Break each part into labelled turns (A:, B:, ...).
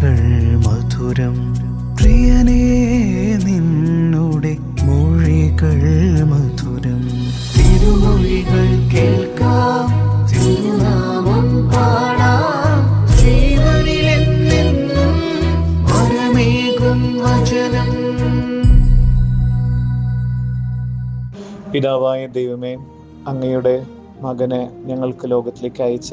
A: വാക്കുകൾ മധുരം. പ്രിയനേ നിന്നുടെ മൊഴികൾ മധുരം. തിരുമൊഴികൾ കേൾക്കാം തിരുനാമം പാടാം. ജീവനിലെന്നെന്നും വരമേകും വചനം.
B: പിതാവായ ദൈവമേ അങ്ങയുടെ മകനെ ഞങ്ങൾക്ക് ലോകത്തിലേക്ക് അയച്ച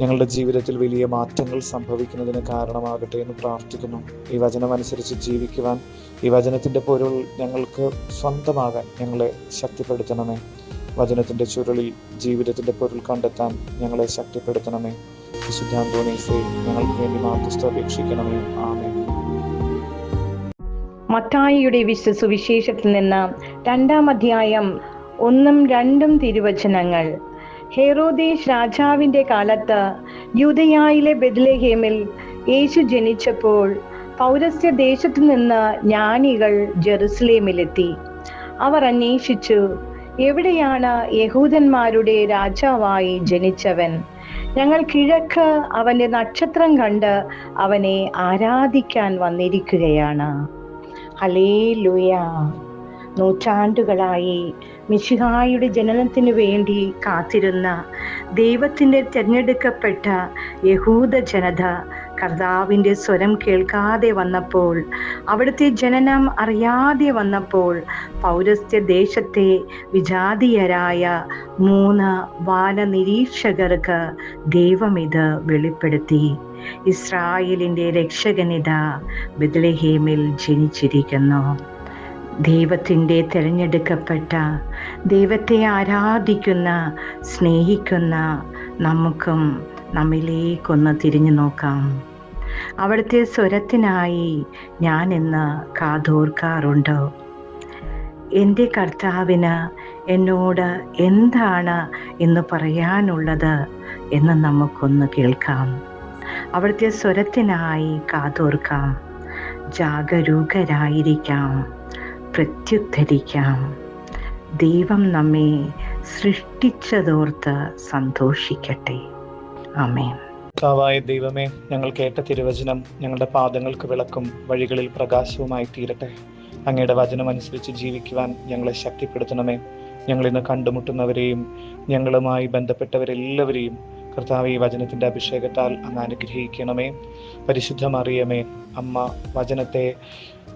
B: ഞങ്ങളുടെ ജീവിതത്തിൽ വലിയ മാറ്റങ്ങൾ സംഭവിക്കുന്നതിന് കാരണമാകട്ടെ എന്ന് പ്രാർത്ഥിക്കുന്നു. ഈ വചനം അനുസരിച്ച് ജീവിക്കുവാൻ ഈ വചനത്തിന്റെ പൊരുൾ ഞങ്ങൾക്ക് സ്വന്തമാകാൻ ഞങ്ങളെ ശക്തിപ്പെടുത്തണമേ. വചനത്തിന്റെ ചുരുളിൽ ജീവിതത്തിന്റെ പൊരുൾ കണ്ടെത്താൻ ഞങ്ങളെ ശക്തിപ്പെടുത്തണമേ. വിശുദ്ധാന്തോണീസെ ഞങ്ങൾക്ക് വേണ്ടി മാർഗസ്ഥ അപേക്ഷിക്കണമേ ആമേ
C: മത്തായിയുടെ വിശ്വ സുവിശേഷത്തിൽ നിന്ന് രണ്ടാം അധ്യായം ഒന്നും രണ്ടും തിരുവചനങ്ങൾ. ഹെറോദേശ് രാജാവിന്റെ കാലത്ത് യുദയായിലെ ബെദ്ലഹേമിൽ യേശു ജനിച്ചപ്പോൾ പൗരസ്ത്യ ദേശത്തു നിന്ന് ജ്ഞാനികൾ ജെറുസലേമിലെത്തി. അവർ അന്വേഷിച്ചു എവിടെയാണ് യഹൂദന്മാരുടെ രാജാവായി ജനിച്ചവൻ? ഞങ്ങൾ കിഴക്ക് അവന്റെ നക്ഷത്രം കണ്ട് അവനെ ആരാധിക്കാൻ വന്നിരിക്കുകയാണ്. ഹലേ ലുയ നൂറ്റാണ്ടുകളായി മിശിഹായുടെ ജനനത്തിന് വേണ്ടി കാത്തിരുന്ന ദൈവത്തിന്റെ തിരഞ്ഞെടുക്കപ്പെട്ട യഹൂദ ജനത കർത്താവിന്റെ സ്വരം കേൾക്കാതെ വന്നപ്പോൾ അവിടുത്തെ ജനനം അറിയാതെ വന്നപ്പോൾ പൗരസ്ത്യ ദേശത്തെ വിജാതീയരായ മൂന്ന് വാനനിരീക്ഷകർക്ക് ദൈവം ഇത് വെളിപ്പെടുത്തി. ഇസ്രായേലിന്റെ രക്ഷകനിത ബദലഹേമിൽ ജനിച്ചിരിക്കുന്നു. ദൈവത്തിന്റെ തിരഞ്ഞെടുക്കപ്പെട്ട ദൈവത്തെ ആരാധിക്കുന്ന സ്നേഹിക്കുന്ന നമുക്കും നമ്മിലേക്കൊന്ന് തിരിഞ്ഞു നോക്കാം. അവിടുത്തെ സ്വരത്തിനായി ഞാൻ ഇന്ന് കാതോർക്കാറുണ്ട്. എന്റെ കർത്താവിന് എന്നോട് എന്താണ് എന്ന് പറയാനുള്ളത് എന്ന് നമുക്കൊന്ന് കേൾക്കാം. അവിടുത്തെ സ്വരത്തിനായി കാതോർക്കാം. ജാഗരൂകരായിരിക്കാം. പ്രത്യുദ്ധരിക്കാം. ദൈവം നമ്മെ സൃഷ്ടിച്ചതോർത്ത് സന്തോഷിക്കട്ടെ. ആമേൻ.
B: കർത്താവായ ദൈവമേ ഞങ്ങൾ കേട്ട തിരുവചനം ഞങ്ങളുടെ പാദങ്ങൾക്ക് വിളക്കും വഴികളിൽ പ്രകാശവുമായി തീരട്ടെ. അങ്ങയുടെ വചനം അനുസരിച്ച് ജീവിക്കുവാൻ ഞങ്ങളെ ശക്തിപ്പെടുത്തണമേ. ഞങ്ങൾ ഇന്ന് കണ്ടുമുട്ടുന്നവരെയും ഞങ്ങളുമായി ബന്ധപ്പെട്ടവരെല്ലാവരെയും കർത്താവ് ഈ വചനത്തിന്റെ അഭിഷേകത്താൽ അങ്ങ് അനുഗ്രഹിക്കണമേ. പരിശുദ്ധമറിയമേ അമ്മ വചനത്തെ